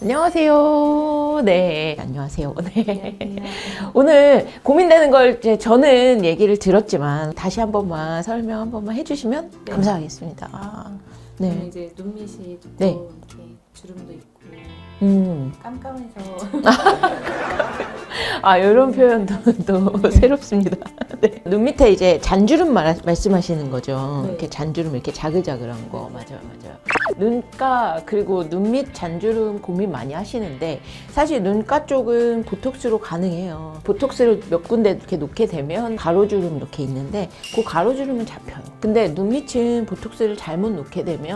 안녕하세요. 네, 안녕하세요. 네. 오늘 고민되는 걸 이제 저는 얘기를 들었지만 다시 한 번만 설명 한 번만 해주시면 네. 감사하겠습니다. 아, 네. 이제 눈밑이 조금 네. 이렇게 주름도 있고 음. 깜깜해서 아, 이런 표현도 또 새롭습니다. 네. 눈 밑에 이제 잔주름 말, 말씀하시는 거죠. 네. 이렇게 잔주름 이렇게 자글자글한 거. 맞아요, 맞아요. 눈가, 그리고 눈 밑 잔주름 고민 많이 하시는데, 사실 눈가 쪽은 보톡스로 가능해요. 보톡스를 몇 군데 이렇게 놓게 되면 가로주름 이렇게 있는데, 그 가로주름은 잡혀요. 근데 눈 밑은 보톡스를 잘못 놓게 되면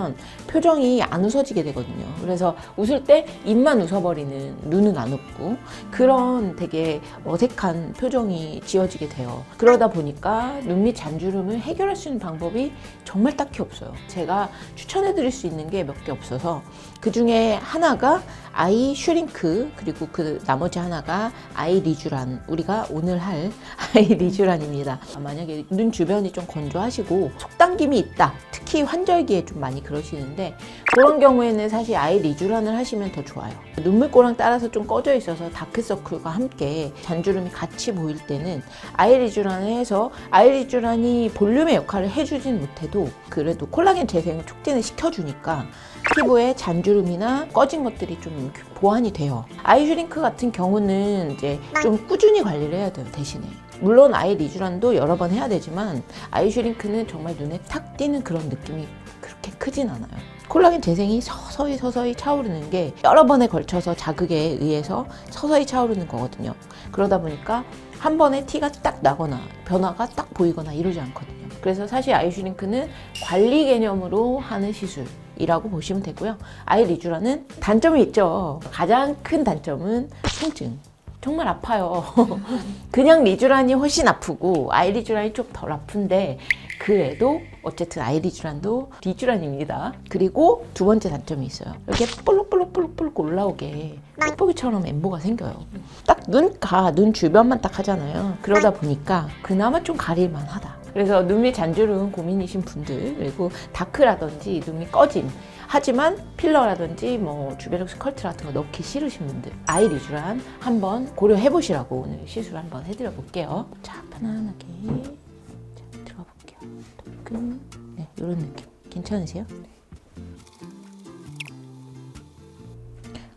표정이 안 웃어지게 되거든요. 그래서 웃을 때 입만 웃어버리는 눈은 안 웃고, 그런 되게 어색한 표정이 지어지게 돼요. 그러다 보니까 눈 밑 잔주름을 해결할 수 있는 방법이 정말 딱히 없어요. 제가 추천해 드릴 수 있는 게 몇 개 없어서 그 중에 하나가 아이 슈링크 그리고 그 나머지 하나가 아이 리쥬란 우리가 오늘 할 아이 리쥬란입니다. 만약에 눈 주변이 좀 건조하시고 속당김이 있다. 특히 환절기에 좀 많이 그러시는데 그런 경우에는 사실 아이 리쥬란을 하시면 더 좋아요. 눈물꼬랑 따라서 좀 꺼져 있어서 다크서클과 함께 잔주름이 같이 보일 때는 아이 리쥬란을 해서 아이 리쥬란이 볼륨의 역할을 해주진 못해도 그래도 콜라겐 재생을 촉진을 시켜주니까 피부에 잔주름이나 꺼진 것들이 좀 보완이 돼요. 아이 슈링크 같은 경우는 이제 좀 꾸준히 관리를 해야 돼요, 대신에. 물론 아이 리쥬란도 여러 번 해야 되지만 아이 슈링크는 정말 눈에 탁 띄는 그런 느낌이 그렇게 크진 않아요. 콜라겐 재생이 서서히 서서히 차오르는 게 여러 번에 걸쳐서 자극에 의해서 서서히 차오르는 거거든요. 그러다 보니까 한 번에 티가 딱 나거나 변화가 딱 보이거나 이러지 않거든요. 그래서 사실 아이 슈링크는 관리 개념으로 하는 시술 이라고 보시면 되고요. 아이 리쥬라는 단점이 있죠. 가장 큰 단점은 통증. 정말 아파요. 그냥 리쥬란이 훨씬 아프고 아이 리쥬란이 좀 덜 아픈데 그래도 어쨌든 아이 리쥬란도 리쥬란입니다. 그리고 두 번째 단점이 있어요. 이렇게 볼록볼록볼록볼록 올라오게 뽁뽁이처럼 엠보가 생겨요. 딱 눈 가, 눈 주변만 딱 하잖아요. 그러다 보니까 그나마 좀 가릴만 하다. 그래서 눈밑 잔주름 고민이신 분들 그리고 다크라든지 눈밑 꺼짐 하지만 필러라든지 뭐 주베룩 스컬트 같은 거 넣기 싫으신 분들 아이 리쥬란 한번 고려해 보시라고 오늘 시술 한번 해드려 볼게요. 자 편안하게 자, 들어가 볼게요. 네 이런 느낌 괜찮으세요?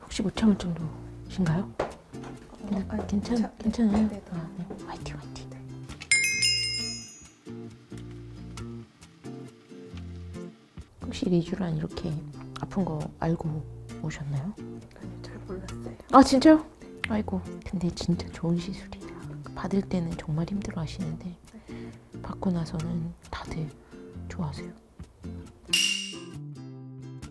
혹시 못 참을 정도신가요? 약간 괜찮 차- 괜찮아요? 네, 네. 아, 네. 화이팅 화이팅. 혹시 리쥬란 이렇게 아픈 거 알고 오셨나요? 아니, 잘 몰랐어요. 아 진짜요? 아이고 근데 진짜 좋은 시술이라 받을 때는 정말 힘들어 하시는데 받고 나서는 다들 좋아하세요.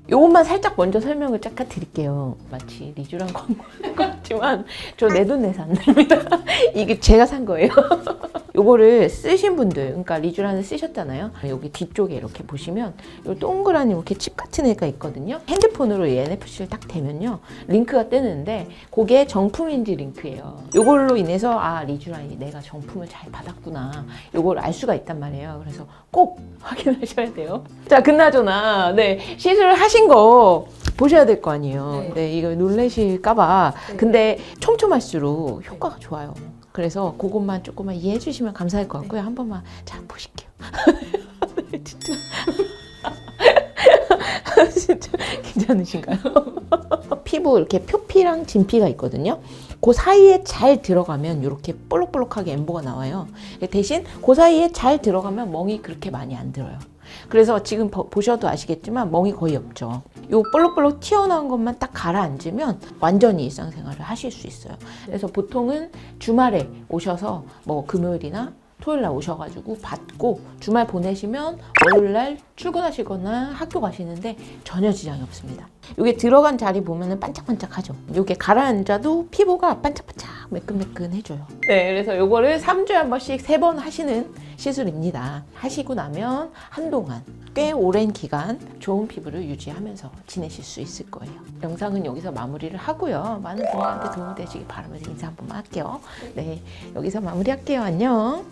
요것만 살짝 먼저 설명을 쫙 드릴게요. 마치 리쥬란 광고 같지만 저 내돈 내서 안 납니다. 이게 제가 산 거예요 요거를 쓰신 분들, 그러니까 리쥬란을 쓰셨잖아요. 여기 뒤쪽에 이렇게 보시면 요 동그란 이렇게 칩 같은 애가 있거든요. 핸드폰으로 이 NFC를 딱 대면요. 링크가 뜨는데 그게 정품인지 링크예요. 요걸로 인해서 아, 리쥬란이 내가 정품을 잘 받았구나. 요걸 알 수가 있단 말이에요. 그래서 꼭 확인하셔야 돼요. 자, 그나저나 네, 시술을 하신 거 보셔야 될 거 아니에요. 네. 네, 이거 놀라실까봐. 네. 근데 촘촘할수록 효과가 좋아요. 그래서 그것만 조금만 이해해 주시면 감사할 것 같고요. 한 번만 자 보실게요. 네, 진짜 진짜 괜찮으신가요? 피부 이렇게 표피랑 진피가 있거든요. 그 사이에 잘 들어가면 이렇게 볼록볼록하게 엠보가 나와요. 대신 그 사이에 잘 들어가면 멍이 그렇게 많이 안 들어요. 그래서 지금 보- 보셔도 아시겠지만 멍이 거의 없죠. 요 볼록볼록 튀어나온 것만 딱 가라앉으면 완전히 일상생활을 하실 수 있어요. 그래서 보통은 주말에 오셔서 뭐 금요일이나 토요일 날 오셔가지고 받고 주말 보내시면 월요일 날 출근하시거나 학교 가시는데 전혀 지장이 없습니다. 이게 들어간 자리 보면은 반짝반짝하죠. 이게 가라앉아도 피부가 반짝반짝 매끈매끈해져요. 네, 그래서 요거를 3주에 한 번씩 세번 하시는 시술입니다. 하시고 나면 한동안 꽤 오랜 기간 좋은 피부를 유지하면서 지내실 수 있을 거예요. 영상은 여기서 마무리를 하고요. 많은 분들한테 도움이 되시기 바라면서 인사 한 번만 할게요. 네, 여기서 마무리할게요. 안녕.